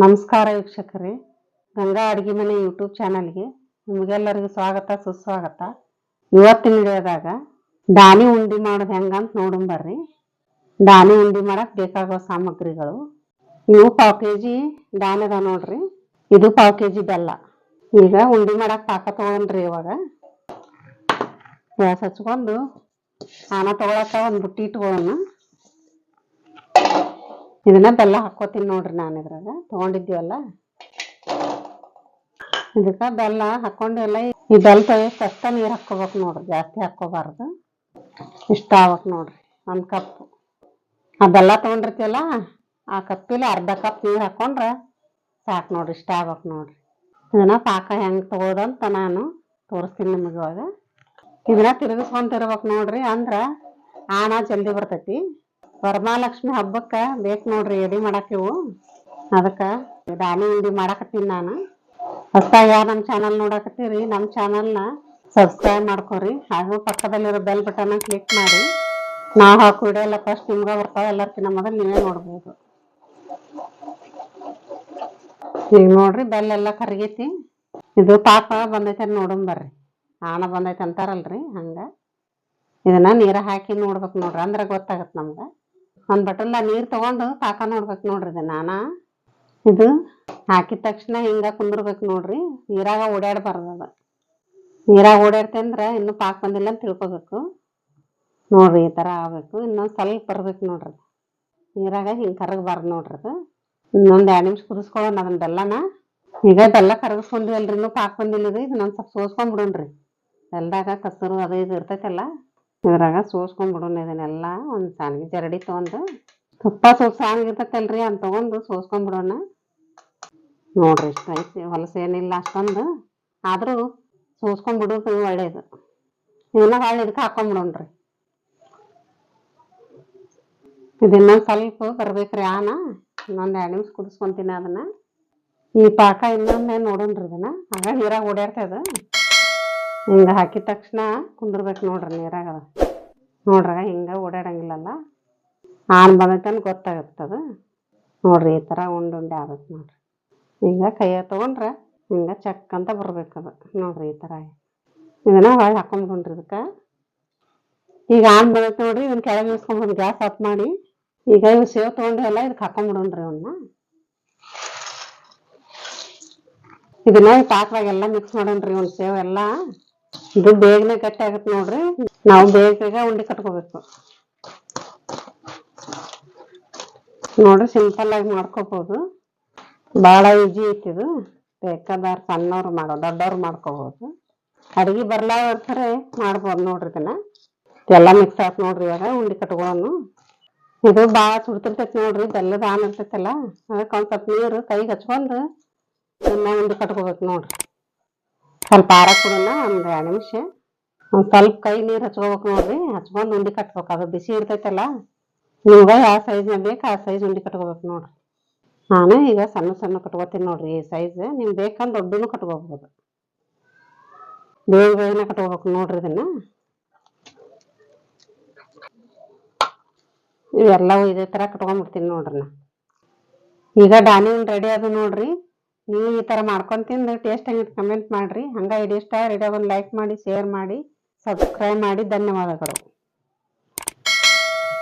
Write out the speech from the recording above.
ನಮಸ್ಕಾರ ವೀಕ್ಷಕರೇ. ಗಂಗಾ ಅಡುಗೆ ಮನೆ ಯೂಟ್ಯೂಬ್ ಚಾನಲ್ಗೆ ನಿಮಗೆಲ್ಲರಿಗೂ ಸ್ವಾಗತ, ಸುಸ್ವಾಗತ. ಇವತ್ತಿನ ವಿಡಿಯೋದಾಗ ದಾನಿ ಉಂಡೆ ಮಾಡೋದು ಹೆಂಗಂತ ನೋಡೋಣ ಬರ್ರಿ. ದಾನಿ ಉಂಡೆ ಮಾಡಕ್ಕೆ ಬೇಕಾಗೋ ಸಾಮಗ್ರಿಗಳು. ಇವು ಪಾವು ಕೆ ಜಿ ದಾನಿ ಅದಾವ ನೋಡ್ರಿ. ಇದು ಪಾವು ಕೆ ಜಿ ಬೆಲ್ಲ. ಈಗ ಉಂಡೆ ಮಾಡಕ್ಕೆ ಪಾಕ ತೊಗೊಂಡ್ರಿ ಇವಾಗ. ಗ್ಯಾಸ್ ಹಚ್ಕೊಂಡು ಆನ ತಗೊಳಕ ಒಂದು ಬುಟ್ಟಿ ಇಟ್ಕೊಳ್ಳೋಣ. ಇದನ್ನ ಬೆಲ್ಲ ಹಾಕೋತೀನಿ ನೋಡ್ರಿ ನಾನು ಇದ್ರಾಗ. ತಗೊಂಡಿದ್ದೀವಲ್ಲ? ಇದಕ್ಕ ಬೆಲ್ಲ ಹಾಕೊಂಡಿವಲ್ಲ ಈ ಬೆಲ್ಲ ತೊಯ್ಯಕ್ಕೆ ನೀರು ಹಾಕೋಬೇಕು ನೋಡ್ರಿ, ಜಾಸ್ತಿ ಹಾಕೋಬಾರ್ದು ಇಷ್ಟ ಆಗ್ಬೇಕು ನೋಡ್ರಿ, ಒಂದು ಕಪ್. ಆ ಬೆಲ್ಲ ತೊಗೊಂಡಿರ್ತೀವಲ್ಲ, ಆ ಕಪ್ಪಿಲಿ ಅರ್ಧ ಕಪ್ ನೀರು ಹಾಕೊಂಡ್ರೆ ಸಾಕು ನೋಡ್ರಿ, ಇಷ್ಟ ಆಗ್ಬೇಕು ನೋಡ್ರಿ. ಇದನ್ನ ಪಾಕ ಹೆಂಗೆ ತಗೋದಂತ ನಾನು ತೋರಿಸ್ತೀನಿ ನಿಮಗೆ ಇವಾಗ. ಇದನ್ನ ತಿರುಗಿಸ್ಕೊಂತಿರ್ಬೇಕು ನೋಡ್ರಿ ಅಂದ್ರೆ ಆಣ ಜಲ್ದಿ ಬರ್ತೈತಿ. ವರಮಹಾಲಕ್ಷ್ಮಿ ಹಬ್ಬಕ್ಕ ಬೇಕು ನೋಡ್ರಿ ಎಡಿ ಮಾಡಾಕಿವು. ಅದಕ್ಕೆ ದಾನಿ ಉಂಡಿ ಮಾಡಾಕತ್ತೀನಿ ನಾನು. ಹೊಸ್ದಾಗಿ ಯಾರು ನಮ್ಮ ಚಾನಲ್ ನೋಡಾಕತ್ತೀರಿ ನಮ್ಮ ಚಾನಲ್ನ ಸಬ್ಸ್ಕ್ರೈಬ್ ಮಾಡ್ಕೊರಿ. ಹಾಗೂ ಪಕ್ಕದಲ್ಲಿರೋ ಬೆಲ್ ಬಟನ್ ಕ್ಲಿಕ್ ಮಾಡಿ. ನಾವು ಹಾಕೋ ವಿಡಿಯೋ ಎಲ್ಲ ಫಸ್ಟ್ ನಿಮ್ಗೆ ಬರ್ತಾವೆ, ಎಲ್ಲರ್ಕಿನ್ನ ಮೊದಲು ನೀವೇ ನೋಡ್ಬೋದು. ಈಗ ನೋಡ್ರಿ ಬೆಲ್ ಎಲ್ಲ ಕರಗೈತಿ. ಇದು ಪಾಪ ಬಂದೈತೆ ನೋಡೋಣ ಬರ್ರಿ. ಆಣ ಬಂದೈತೆ ಅಂತಾರಲ್ರಿ ಹಂಗೆ. ಇದನ್ನ ನೀರ ಹಾಕಿ ನೋಡ್ಬೇಕು ನೋಡ್ರಿ, ಅಂದ್ರೆ ಗೊತ್ತಾಗತ್ತೆ ನಮ್ಗೆ. ಒಂದು ಬಟಲ್ದ ನೀರು ತಗೊಂಡು ಪಾಕ ನೋಡ್ಬೇಕು ನೋಡ್ರಿ ಇದು ನಾನ. ಇದು ಹಾಕಿದ ತಕ್ಷಣ ಹಿಂಗ ಕುಂದಿರ್ಬೇಕು ನೋಡ್ರಿ, ನೀರಾಗ ಓಡಾಡಬಾರ್ದು ಅದು. ನೀರಾಗ ಓಡಾಡ್ತಂದ್ರೆ ಇನ್ನೂ ಪಾಕ ಬಂದಿಲ್ಲ ಅಂತ ತಿಳ್ಕೊಬೇಕು. ನೋಡ್ರಿ ಈ ಥರ ಆಗ್ಬೇಕು, ಇನ್ನೊಂದು ಸ್ವಲ್ಪ ಬರ್ಬೇಕು ನೋಡ್ರಿ ನೀರಾಗ ಹಿಂಗೆ ಕರಗಬಾರ್ದು ನೋಡ್ರಿ ಅದು. ಇನ್ನೊಂದು ಎರಡು ನಿಮಿಷ ಕುದಿಸ್ಕೊಳ್ಳೋಣ ಅದನ್ನ ಬೆಲ್ಲನ. ಈಗ ಬೆಲ್ಲ ಕರಗಿಸ್ಕೊಂಡಿವಲ್ರಿ ಇನ್ನೂ ಪಾಕ ಬಂದಿಲ್ಲ ಇದು ನಾನು ಸ್ವಲ್ಪ ಸೋಸ್ಕೊಂಡ್ಬಿಡೋಣ್ರಿ ಬೆಲ್ಲದಾಗ ಕಸರು ಅದು ಇದು ಇರ್ತೈತಲ್ಲ. ಇದ್ರಾಗ ಸೋಸ್ಕೊಂಡ್ಬಿಡೋಣ ಇದನ್ನೆಲ್ಲ. ಒಂದು ಸಾನಿಗೆ ಜರಡಿ ತೊಗೊಂಡು. ತುಪ್ಪ ಸ್ವಲ್ಪ ಸಾಣಿಗಿರ್ತೈತಲ್ರಿ ಅಂತ ತೊಗೊಂಡು ಸೋಸ್ಕೊಂಡ್ಬಿಡೋಣ. ನೋಡ್ರಿ ಇಷ್ಟ ಐತಿ, ಹೊಲಸು ಏನಿಲ್ಲ ಅಷ್ಟೊಂದು. ಆದರೂ ಸೋಸ್ಕೊಂಡ್ಬಿಡೋದು ಒಳ್ಳೇದು. ಇದನ್ನ ಹೊಳ್ಳಿ ಇದಕ್ಕೆ ಹಾಕೊಂಡ್ಬಿಡೋಣ್ರಿ ಇದನ್ನ ಸ್ವಲ್ಪ ಬರ್ಬೇಕ್ರಿ ಆನ. ಇನ್ನೊಂದು ಎರಡು ನಿಮಿಷ ಕುದಿಸ್ಕೊಂತೀನಿ ಅದನ್ನ. ಈ ಪಾಕ ಇನ್ನೊಂದೇ ನೋಡೋಣ್ರಿ ಇದನ್ನ. ಆಗ ನೀರಾಗ ಓಡಾಡ್ತದ ಹಿಂಗ ಹಾಕಿದ ತಕ್ಷಣ ಕುಂದಿರ್ಬೇಕು ನೋಡ್ರಿ ನೀರಾಗ ಅದ ಹಿಂಗೆ ಓಡಾಡಂಗಿಲ್ಲಲ್ಲ. ಆನ್ ಬಂದೈತೆ ಗೊತ್ತಾಗತ್ತದ. ನೋಡ್ರಿ, ಈ ಥರ ಉಂಡು ಉಂಡೆ ಆಗತ್ತೆ ನೋಡ್ರಿ. ಹಿಂಗೆ ಕೈಯಾಗ ತೊಗೊಂಡ್ರೆ ಹಿಂಗೆ ಚಕ್ ಅಂತ ಬರ್ಬೇಕದ. ನೋಡ್ರಿ, ಈ ಥರ ಇದನ್ನ ಹೊಳ್ಳಿ ಹಾಕೊಂಡ್ಬಿಡ್ರಿ ಇದಕ್ಕೆ. ಈಗ ಆನ್ ಬಂದೈತೆ ನೋಡ್ರಿ, ಇದನ್ನ ಕೆಳಗೆ ಇಳಿಸ್ಕೊಂಡ್ಬಿಡು ಗ್ಯಾಸ್ ಆಫ್ ಮಾಡಿ. ಈಗ ಇವ್ ಸೇವ್ ತೊಗೊಂಡಿವಲ್ಲ ಇದಕ್ಕೆ ಹಾಕೊಂಡ್ಬಿಡೋಣ್ರಿ ಅವನ್ನ ಇದನ್ನ ಪಾಕದಾಗ ಎಲ್ಲ ಮಿಕ್ಸ್ ಮಾಡೋಣ್ರಿ ಒಂದು ಸೇವ್ ಎಲ್ಲ. ಇದು ಬೇಗನೆ ಗಟ್ಟಿ ಆಗತ್ತೆ ನೋಡ್ರಿ. ನಾವು ಬೇಗ ಬೇಗ ಉಂಡೆ ಕಟ್ಕೋಬೇಕು. ನೋಡ್ರಿ ಸಿಂಪಲ್ ಆಗಿ ಮಾಡ್ಕೋಬಹುದು ಬಹಳ ಈಜಿ ಐತಿ ಇದು. ಬೇಕಾದಾರ ಸಣ್ಣವ್ರು ಮಾಡೋ, ದೊಡ್ಡವ್ರು ಮಾಡ್ಕೋಬಹುದು ಅಡಿಗೆ ಬರ್ಲಾವ ಇರ್ತಾರೆ ಮಾಡ್ಬೋದು ನೋಡ್ರಿ ಇದನ್ನ. ಎಲ್ಲ ಮಿಕ್ಸ್ ಆತ್ ನೋಡ್ರಿ ಇವಾಗ ಉಂಡೆ ಕಟ್ಕೊಳ್ಳೋನು ಇದು ಭಾಳ ಸುಡ್ತಿರ್ತೈತಿ ನೋಡ್ರಿ, ಬೆಲ್ಲದ ಆನ್ ಇರ್ತೈತಲ್ಲ. ಅದಕ್ಕೆ ಒಂದ್ ಸ್ವಲ್ಪ ನೀರು ಕೈಗೆ ಹಚ್ಕೊಂಡು ಇದನ್ನ ಉಂಡೆ ಕಟ್ಕೋಬೇಕು ನೋಡ್ರಿ. ಸ್ವಲ್ಪ ಆರ ಕೊಡೋಣ ಒಂದು ಎರಡು ನಿಮಿಷ. ಒಂದು ಸ್ವಲ್ಪ ಕೈ ನೀರು ಹಚ್ಕೋಬೇಕು ನೋಡ್ರಿ. ಹಚ್ಕೊಂಡು ಉಂಡಿ ಕಟ್ಬೇಕು. ಅದು ಬಿಸಿ ಇರ್ತೈತಲ್ಲ. ನಿಮ್ಗೆ ಯಾವ ಸೈಜ್ನ ಬೇಕು ಆ ಸೈಜ್ ಉಂಡಿ ಕಟ್ಕೋಬೇಕು ನೋಡ್ರಿ. ನಾನು ಈಗ ಸಣ್ಣ ಸಣ್ಣ ಕಟ್ಕೋತೀನಿ ನೋಡ್ರಿ. ಈ ಸೈಜ್ ನಿಮ್ಗೆ ಬೇಕಂದ್ರೆ ದೊಡ್ಡನು ಕಟ್ಕೋಬಹುದು. ಬೇಗ ಬೇಗನೆ ಕಟ್ಕೋಬೇಕು ನೋಡ್ರಿ ಇದನ್ನ. ಇವೆಲ್ಲವೂ ಇದೇ ಥರ ಕಟ್ಕೊಂಡ್ಬಿಡ್ತೀನಿ ನೋಡ್ರಿ ನಾ. ಈಗ ಉಂಡೆ ರೆಡಿ ಅದು ನೋಡ್ರಿ. ನೀವು ಈ ಥರ ಮಾಡ್ಕೊಂಡು ತಿಂದು ಟೇಸ್ಟ್ ಹೆಂಗಿತ್ತು ಕಮೆಂಟ್ ಮಾಡಿರಿ. ಹಂಗೆ ಇಷ್ಟ ರೆಡಿ ಒಂದು ಲೈಕ್ ಮಾಡಿ ಶೇರ್ ಮಾಡಿ ಸಬ್ಸ್ಕ್ರೈಬ್ ಮಾಡಿ. ಧನ್ಯವಾದಗಳು.